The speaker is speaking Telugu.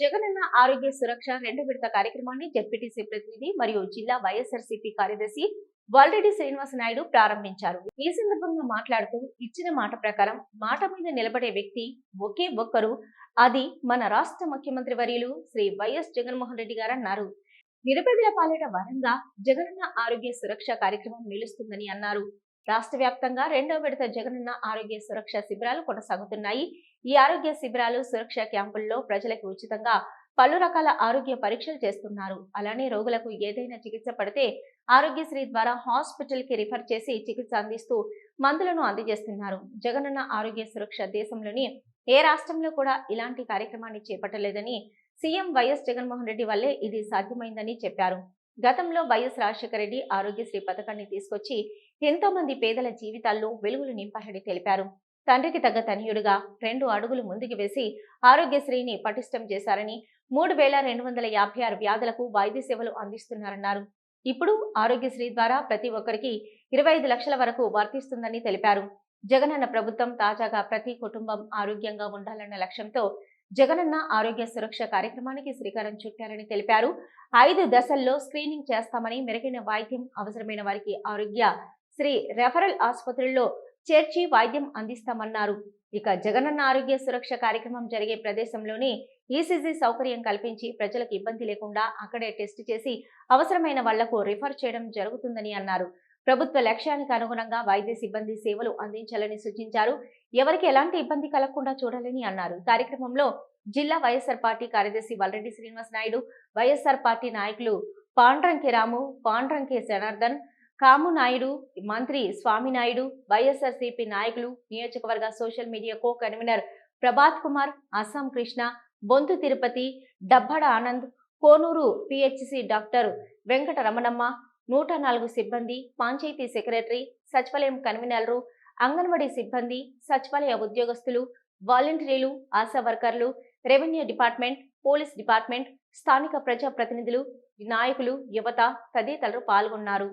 జగనన్న ఆరోగ్య సురక్ష రెండు విడత కార్యక్రమాన్ని జెడ్పీటీసీ ప్రతినిధి మరియు జిల్లా వైఎస్ఆర్సీపీ కార్యదర్శి వాల్రెడ్డి శ్రీనివాస నాయుడు ప్రారంభించారు. ఈ సందర్భంగా మాట్లాడుతూ ఇచ్చిన మాట ప్రకారం మాట మీద నిలబడే వ్యక్తి ఒకే ఒక్కరు. అది మన రాష్ట్ర ముఖ్యమంత్రి వర్యులు శ్రీ వైఎస్ జగన్మోహన్ రెడ్డి గారు అన్నారు. నిరుపేదల పాలిట వరంగా జగనన్న ఆరోగ్య సురక్ష కార్యక్రమం నిలుస్తుందని అన్నారు. రాష్ట్ర వ్యాప్తంగా రెండో విడత జగనన్న ఆరోగ్య సురక్ష శిబిరాలు కొనసాగుతున్నాయి. ఈ ఆరోగ్య శిబిరాలు సురక్ష క్యాంపుల్లో ప్రజలకు ఉచితంగా పలు రకాల ఆరోగ్య పరీక్షలు చేస్తున్నారు. అలానే రోగులకు ఏదైనా చికిత్స పడితే ఆరోగ్యశ్రీ ద్వారా హాస్పిటల్కి రిఫర్ చేసి చికిత్స అందిస్తూ మందులను అందజేస్తున్నారు. జగనన్న ఆరోగ్య సురక్ష దేశంలోని ఏ రాష్ట్రంలో కూడా ఇలాంటి కార్యక్రమాన్ని చేపట్టలేదని సీఎం వైఎస్ జగన్మోహన్ రెడ్డి వల్లే ఇది సాధ్యమైందని చెప్పారు. గతంలో వైఎస్ రాజశేఖర రెడ్డి ఆరోగ్యశ్రీ పథకాన్ని తీసుకొచ్చి ఎంతో మంది పేదల జీవితాల్లో వెలుగులు నింపారని తెలిపారు. తండ్రికి తగ్గ తనయుడుగా రెండు అడుగులు ముందుకు వేసి ఆరోగ్యశ్రీని పటిష్టం చేశారని మూడు వేల రెండు వందల యాభై ఆరు వ్యాధులకు వైద్య సేవలు అందిస్తున్నారన్నారు. ఇప్పుడు ఆరోగ్యశ్రీ ద్వారా ప్రతి ఒక్కరికి ఇరవై ఐదు లక్షల వరకు వర్తిస్తుందని తెలిపారు. జగనన్న ప్రభుత్వం తాజాగా ప్రతి కుటుంబం ఆరోగ్యంగా ఉండాలన్న లక్ష్యంతో జగనన్న ఆరోగ్య సురక్ష కార్యక్రమానికి శ్రీకారం చుట్టారని తెలిపారు. ఐదు దశల్లో స్క్రీనింగ్ చేస్తామని మెరుగైన వైద్యం అవసరమైన వారికి ఆరోగ్య శ్రీ రెఫరల్ ఆసుపత్రుల్లో చేర్చి వైద్యం అందిస్తామన్నారు. ఇక జగనన్న ఆరోగ్య సురక్ష కార్యక్రమం జరిగే ప్రదేశంలోనే ఈసీజీ సౌకర్యం కల్పించి ప్రజలకు ఇబ్బంది లేకుండా అక్కడే టెస్ట్ చేసి అవసరమైన వాళ్ళకు రిఫర్ చేయడం జరుగుతుందని అన్నారు. ప్రభుత్వ లక్ష్యానికి అనుగుణంగా వైద్య సిబ్బంది సేవలు అందించాలని సూచించారు. ఎవరికి ఎలాంటి ఇబ్బంది కలగకుండా చూడాలని అన్నారు. కార్యక్రమంలో జిల్లా వైఎస్ఆర్ పార్టీ కార్యదర్శి వల్రెడ్డి శ్రీనివాస్ నాయుడు వైఎస్ఆర్ పార్టీ నాయకులు పాండ్రంకి రాము పాండ్రంకి జనార్దన్ కాము నాయుడు మంత్రి స్వామినాయుడు వైఎస్ఆర్సీపీ నాయకులు నియోజకవర్గ social media co convener Prabhat Kumar Assam Krishna Bontu Tirupati Dabbada Anand Konuru PHC doctor Venkata Ramanamma నూట నాలుగు సిబ్బంది పంచాయతీ సెక్రటరీ సచివాలయం కన్వీనర్లు అంగన్వాడీ సిబ్బంది సచివాలయ ఉద్యోగస్తులు వాలంటీర్లు ఆశా వర్కర్లు రెవెన్యూ డిపార్ట్మెంట్ పోలీస్ డిపార్ట్మెంట్ స్థానిక ప్రజా ప్రతినిధులు నాయకులు యువత తదితరులు పాల్గొన్నారు.